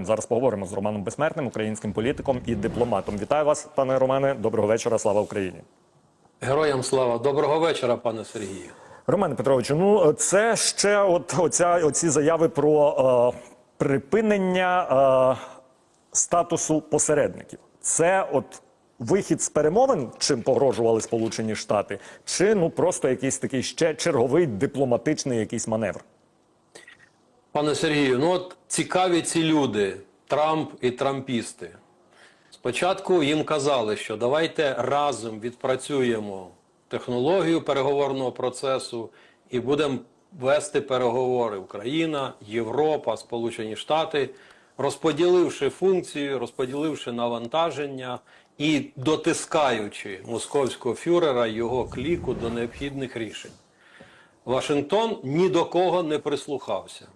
Зараз поговоримо з Романом Безсмертним, українським політиком і дипломатом. Вітаю вас, пане Романе. Доброго вечора. Слава Україні. Героям слава. Доброго вечора, пане Сергію. Романе Петровичу, ну це ще от оця оці заяви про е, припинення е, статусу посередників. Це от вихід з перемовин, чим погрожували Сполучені Штати, чи ну просто якийсь такий ще черговий дипломатичний якийсь маневр. Пане Сергію, ну от цікаві ці люди, Трамп і трампісти. Спочатку їм казали, що давайте разом відпрацюємо технологію переговорного процесу і будемо вести переговори Україна, Європа, Сполучені Штати, розподіливши функції, розподіливши навантаження і дотискаючи московського фюрера його кліку до необхідних рішень. Вашингтон ні до кого не прислухався.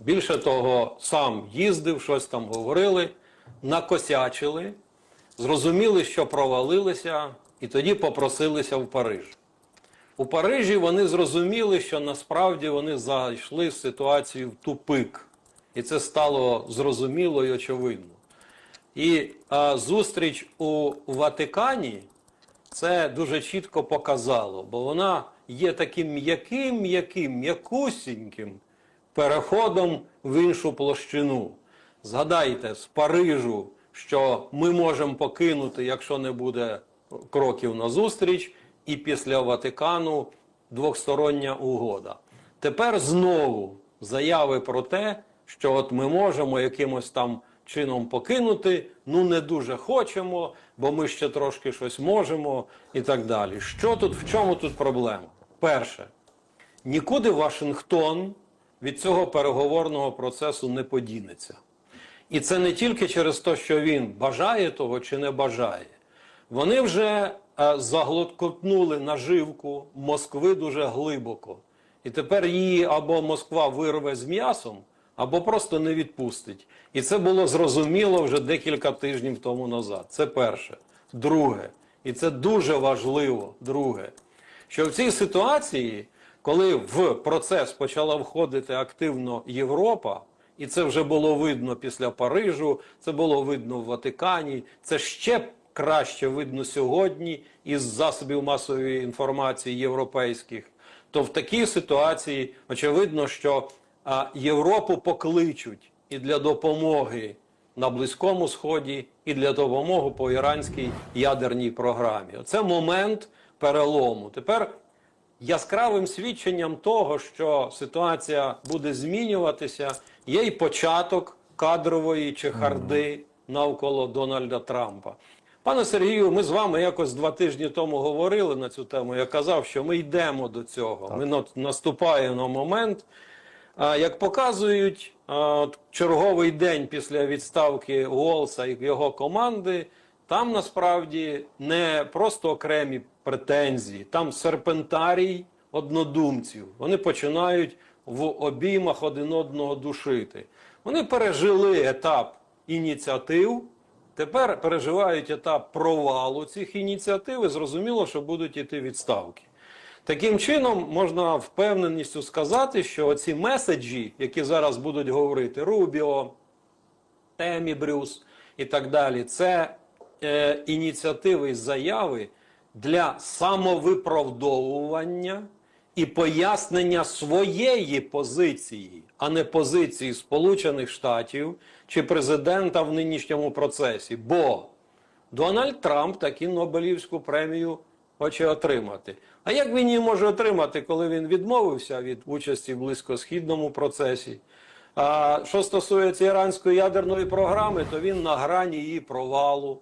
Більше того, сам їздив, щось там говорили, накосячили, зрозуміли, що провалилися, і тоді попросилися в Париж. У Парижі вони зрозуміли, що насправді вони зайшли в ситуацію в тупик. І це стало зрозуміло і очевидно. І а, зустріч у Ватикані це дуже чітко показало, бо вона є таким м'яким, м'яким, м'якусіньким переходом в іншу площину. Згадайте з Парижу, що ми можемо покинути, якщо не буде кроків назустріч, і після Ватикану двостороння угода. Тепер знову заяви про те, що от ми можемо якимось там чином покинути, ну не дуже хочемо, бо ми ще трошки щось можемо і так далі. Що тут, в чому тут проблема? Перше, нікуди Вашингтон від цього переговорного процесу не подінеться. І це не тільки через те, що він бажає того чи не бажає. Вони вже е, заглоткотнули наживку Москви дуже глибоко. І тепер її або Москва вирве з м'ясом, або просто не відпустить. І це було зрозуміло вже декілька тижнів тому назад. Це перше. Друге, і це дуже важливо, друге, що в цій ситуації, коли в процес почала входити активно Європа, і це вже було видно після Парижу, це було видно в Ватикані, це ще краще видно сьогодні із засобів масової інформації європейських, то в такій ситуації очевидно, що а, Європу покличуть і для допомоги на Близькому Сході, і для допомоги по іранській ядерній програмі. Це момент перелому. Тепер яскравим свідченням того, що ситуація буде змінюватися, є й початок кадрової чехарди навколо Дональда Трампа. Пане Сергію, ми з вами якось два тижні тому говорили на цю тему. Я казав, що ми йдемо до цього. Ми на- наступає на момент. Як показують, черговий день після відставки Уолса і його команди, там насправді не просто окремі претензії, там серпентарій однодумців. Вони починають в обіймах один одного душити. Вони пережили етап ініціатив, тепер переживають етап провалу цих ініціатив і зрозуміло, що будуть іти відставки. Таким чином, можна впевненістю сказати, що ці меседжі, які зараз будуть говорити Рубіо, Темі Брюс і так далі, це е, ініціативи і заяви для самовиправдовування і пояснення своєї позиції, а не позиції Сполучених Штатів чи президента в нинішньому процесі. Бо Дональд Трамп таки Нобелівську премію хоче отримати. А як він її може отримати, коли він відмовився від участі в близькосхідному процесі? А що стосується іранської ядерної програми, то він на грані її провалу.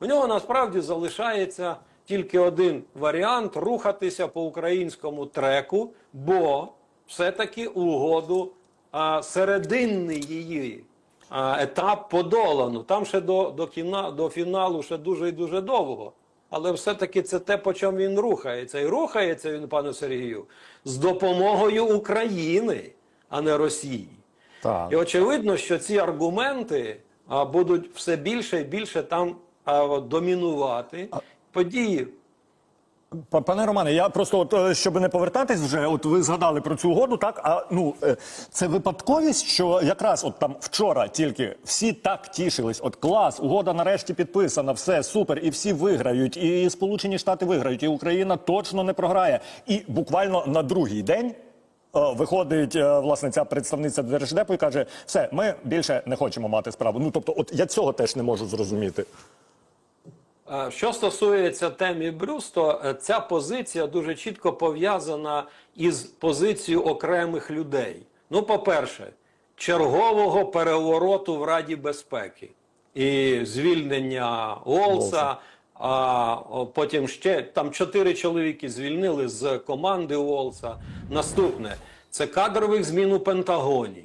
У нього насправді залишається тільки один варіант рухатися по українському треку, бо все-таки угоду а, серединний її а, етап подолано. Там ще до, до, кіна, до фіналу ще дуже і дуже довго. Але все-таки це те, по чому він рухається. І рухається він, пане Сергію, з допомогою України, а не Росії. Так. І очевидно, що ці аргументи а, будуть все більше і більше там а, домінувати. Події Пане Романе, я просто от е, щоб не повертатись вже, от ви згадали про цю угоду, так а ну е, це випадковість, що якраз от там вчора тільки всі так тішились. От клас, угода нарешті підписана, все супер, і всі виграють, і Сполучені Штати виграють, і Україна точно не програє. І буквально на другий день. е, Виходить власне ця представниця держдепу і каже: все, ми більше не хочемо мати справу. Ну тобто, от я цього теж не можу зрозуміти. Е, Що стосується темі Брюс, то е, ця позиція дуже чітко пов'язана із позицією окремих людей. Ну, по-перше, чергового перевороту в Раді безпеки і звільнення Олса. А потім ще там чотири чоловіки звільнили з команди Уолса. Наступне це кадрових змін у Пентагоні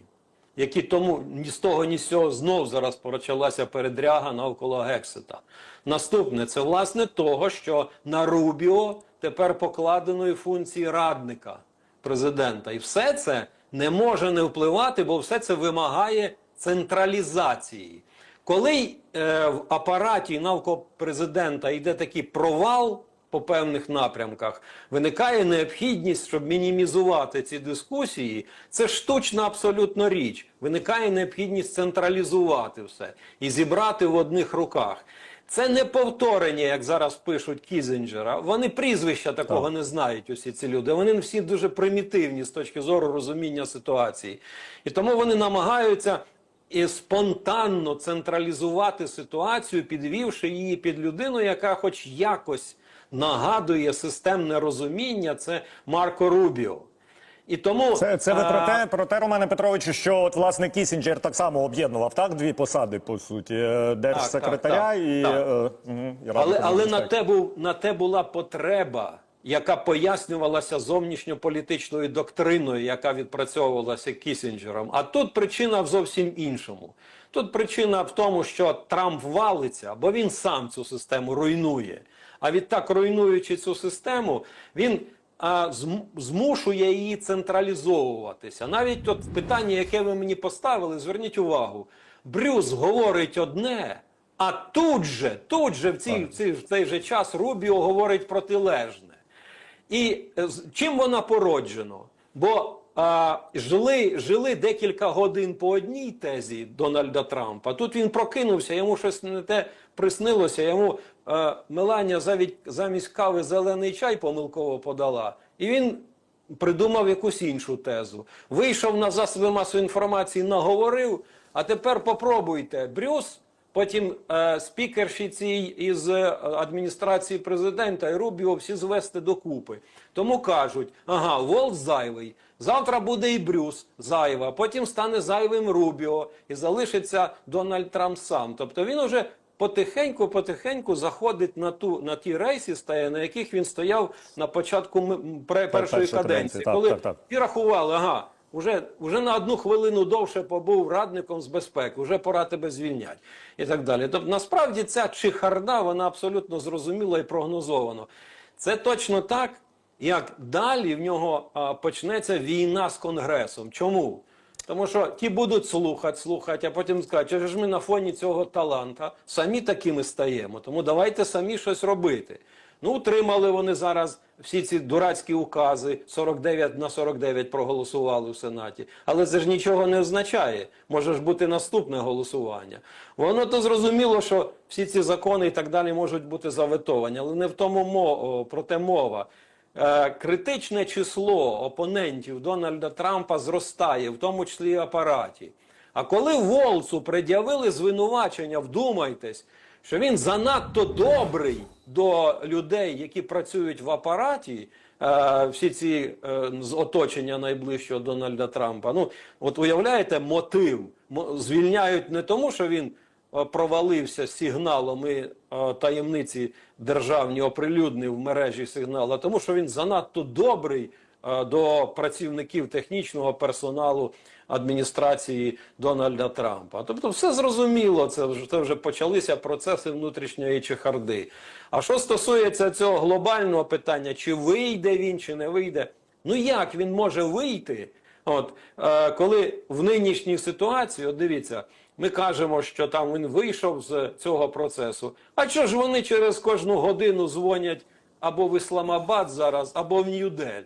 які тому ні з того, ні з цього знов зараз почалася передряга навколо Гексета. Наступне це власне того, що на Рубіо тепер покладеної функції радника президента. І все це не може не впливати, бо все це вимагає централізації. Коли е, в апараті навколо президента йде такий провал по певних напрямках, виникає необхідність, щоб мінімізувати ці дискусії. Це штучна абсолютно річ. Виникає необхідність централізувати все і зібрати в одних руках. Це не повторення, як зараз пишуть Кізінджера. Вони прізвища такого не знають. Усі ці люди. Вони всі дуже примітивні з точки зору розуміння ситуації, і тому вони намагаються і спонтанно централізувати ситуацію, підвівши її під людину, яка хоч якось нагадує системне розуміння, це Марко Рубіо. І тому Це, це ви а, про те, про те, Романе Петровичу, що от власне Кісінджер так само об'єднував так дві посади, по суті, е, держсекретаря так, так, і, так. е, мгм, і Але, але на, те був, на те була потреба, яка пояснювалася зовнішньополітичною доктриною, яка відпрацьовувалася Кісінджером. А тут причина в зовсім іншому. Тут причина в тому, що Трамп валиться, бо він сам цю систему руйнує. А відтак, руйнуючи цю систему, він а, змушує її централізовуватися. Навіть от питання, яке ви мені поставили, зверніть увагу. Брюс говорить одне, а тут же, тут же в, цій, в, цій, в цей же час Рубіо говорить протилежне. І е, чим вона породжено? Бо а, жили, жили декілька годин по одній тезі Дональда Трампа. Тут він прокинувся, йому щось не те приснилося. Йому Меланія замість, кави зелений чай помилково подала. І він придумав якусь іншу тезу. Вийшов на засоби масової інформації, наговорив. А тепер попробуйте. Брюс Потім е, спікерші із е, адміністрації президента і Рубіо всі звести докупи. Тому кажуть: ага, Волт зайвий. Завтра буде і Брюс зайва, потім стане зайвим Рубіо і залишиться Дональд Трамп сам. Тобто він уже потихеньку, потихеньку заходить на ту на ті рейси, стає, на яких він стояв на початку першої першої каденції, так, коли так, так. і рахували, ага. Уже, уже на одну хвилину довше побув радником з безпеки, вже пора тебе звільняти і так далі. Тобто, насправді ця чехарда, вона абсолютно зрозуміла і прогнозована. Це точно так, як далі в нього а, почнеться війна з Конгресом. Чому? Тому що ті будуть слухати, слухати, а потім скажуть, що ж ми на фоні цього таланта самі такими стаємо. Тому давайте самі щось робити. Ну, утримали вони зараз всі ці дурацькі укази, 49 на 49 проголосували в Сенаті. Але це ж нічого не означає. Може ж бути наступне голосування. Воно то зрозуміло, що всі ці закони і так далі можуть бути заветовані, але не в тому мо- про те мова. Е, критичне число опонентів Дональда Трампа зростає, в тому числі і апараті. А коли Волцу пред'явили звинувачення, вдумайтесь, що він занадто добрий до людей, які працюють в апараті, е, всі ці е, з оточення найближчого Дональда Трампа. Ну, от уявляєте, мотив звільняють не тому, що він провалився з сигналом і е, таємниці державні оприлюднив в мережі сигнал, а тому, що він занадто добрий е, до працівників технічного персоналу адміністрації Дональда Трампа. Тобто, все зрозуміло, це вже, це вже почалися процеси внутрішньої чехарди. А що стосується цього глобального питання, чи вийде він, чи не вийде, ну як він може вийти? От е, коли в нинішній ситуації, от дивіться, ми кажемо, що там він вийшов з цього процесу. А що ж вони через кожну годину дзвонять або в Ісламабад зараз, або в Нью-Делі.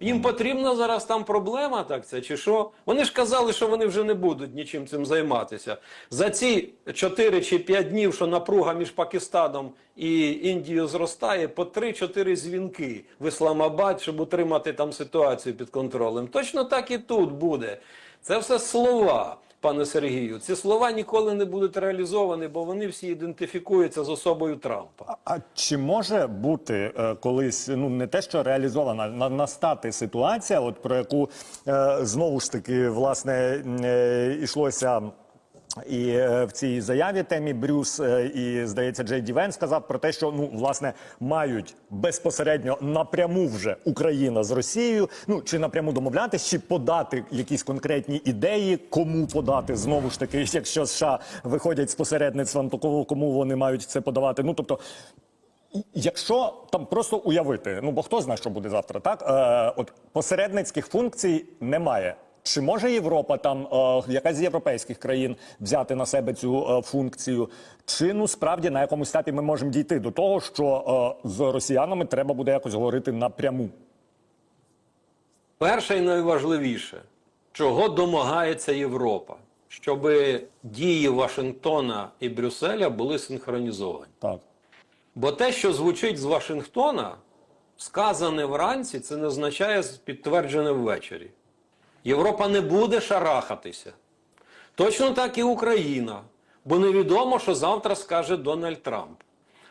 Їм потрібна зараз там проблема, так це чи що? Вони ж казали, що вони вже не будуть нічим цим займатися. За ці 4 чи 5 днів, що напруга між Пакистаном і Індією зростає, по 3-4 дзвінки в Ісламабад, щоб утримати там ситуацію під контролем. Точно так і тут буде. Це все слова, пане Сергію. Ці слова ніколи не будуть реалізовані, бо вони всі ідентифікуються з особою Трампа. А чи може бути е, колись ну не те, що реалізована, на настати ситуація, от про яку е, знову ж таки власне е, йшлося. І е, в цій заяві темі Брюс е, і здається, Джей Ді Вен сказав про те, що ну власне мають безпосередньо напряму вже Україна з Росією. Ну чи напряму домовлятися, чи подати якісь конкретні ідеї, кому подати знову ж таки, якщо США виходять з посередництвом, то кому- кому вони мають це подавати. Ну тобто, Якщо там просто уявити, ну бо хто знає, що буде завтра, так е, от посередницьких функцій немає. Чи може Європа там е, якась з європейських країн взяти на себе цю е, функцію? Чи ну справді на якомусь етапі ми можемо дійти до того, що е, з росіянами треба буде якось говорити напряму? Перше і найважливіше, чого домагається Європа, щоб дії Вашингтона і Брюсселя були синхронізовані. Так. Бо те, що звучить з Вашингтона, сказане вранці, це не означає підтверджене ввечері. Європа не буде шарахатися. Точно так і Україна, бо невідомо, що завтра скаже Дональд Трамп.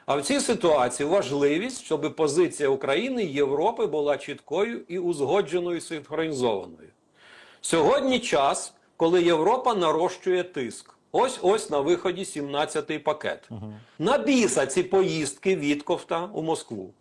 А в цій ситуації важливість, щоб позиція України і Європи була чіткою і узгодженою, і синхронізованою. Сьогодні час, коли Європа нарощує тиск. Ось ось на виході 17-й пакет. На біса ці поїздки Вітковта у Москву.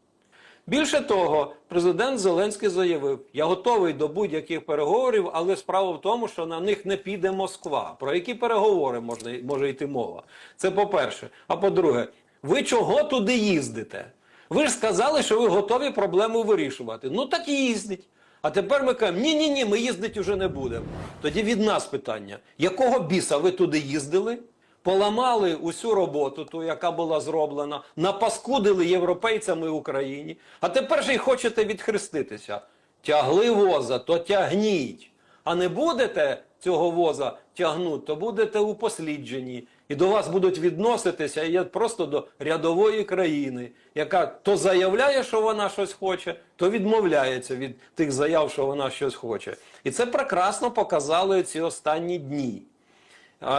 Більше того, президент Зеленський заявив: я готовий до будь-яких переговорів, але справа в тому, що на них не піде Москва. Про які переговори можна, може йти мова? Це по-перше. А по-друге, ви чого туди їздите? Ви ж сказали, що ви готові проблему вирішувати. Ну так і їздіть. А тепер ми кажемо, ні, ні, ні, ми їздити вже не будемо. Тоді від нас питання: якого біса ви туди їздили? Поламали усю роботу, ту, яка була зроблена, напаскудили європейцями в Україні, а тепер же й хочете відхреститися. Тягли воза, то тягніть. А не будете цього воза тягнути, то будете упосліджені. І до вас будуть відноситися як просто до рядової країни, яка то заявляє, що вона щось хоче, то відмовляється від тих заяв, що вона щось хоче. І це прекрасно показали ці останні дні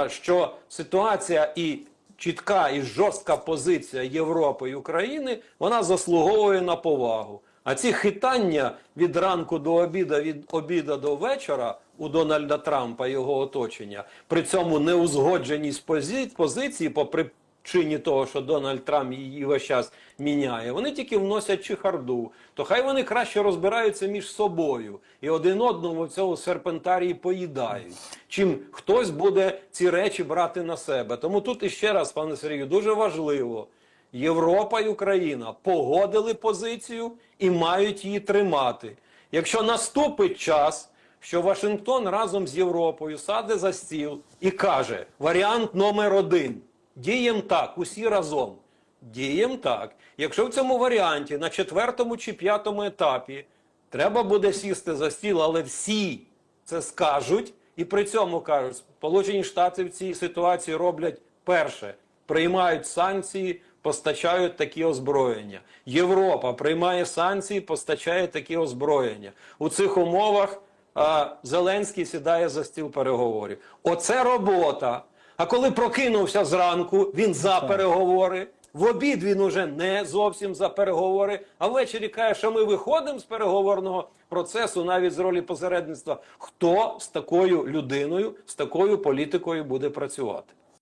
що ситуація і чітка і жорстка позиція Європи і України вона заслуговує на повагу. А ці хитання від ранку до обіда, від обіда до вечора у Дональда Трампа його оточення, при цьому неузгодженість позиції по причині того, що Дональд Трамп її весь час міняє, вони тільки вносять чехарду. То хай вони краще розбираються між собою і один одному в цьому серпентарії поїдають. Чим хтось буде ці речі брати на себе. Тому тут іще раз, пане Сергію, дуже важливо. Європа і Україна погодили позицію і мають її тримати. Якщо наступить час, що Вашингтон разом з Європою саде за стіл і каже: варіант номер один. Дієм так, усі разом. Дієм так. Якщо в цьому варіанті на четвертому чи п'ятому етапі треба буде сісти за стіл, але всі це скажуть, і при цьому кажуть, Сполучені Штати в цій ситуації роблять перше, приймають санкції, постачають такі озброєння. Європа приймає санкції, постачає такі озброєння. У цих умовах а, Зеленський сідає за стіл переговорів. Оце робота. А коли прокинувся зранку, він за переговори. В обід він уже не зовсім за переговори, а ввечері каже, що ми виходимо з переговорного процесу, навіть з ролі посередництва. Хто з такою людиною, з такою політикою буде працювати?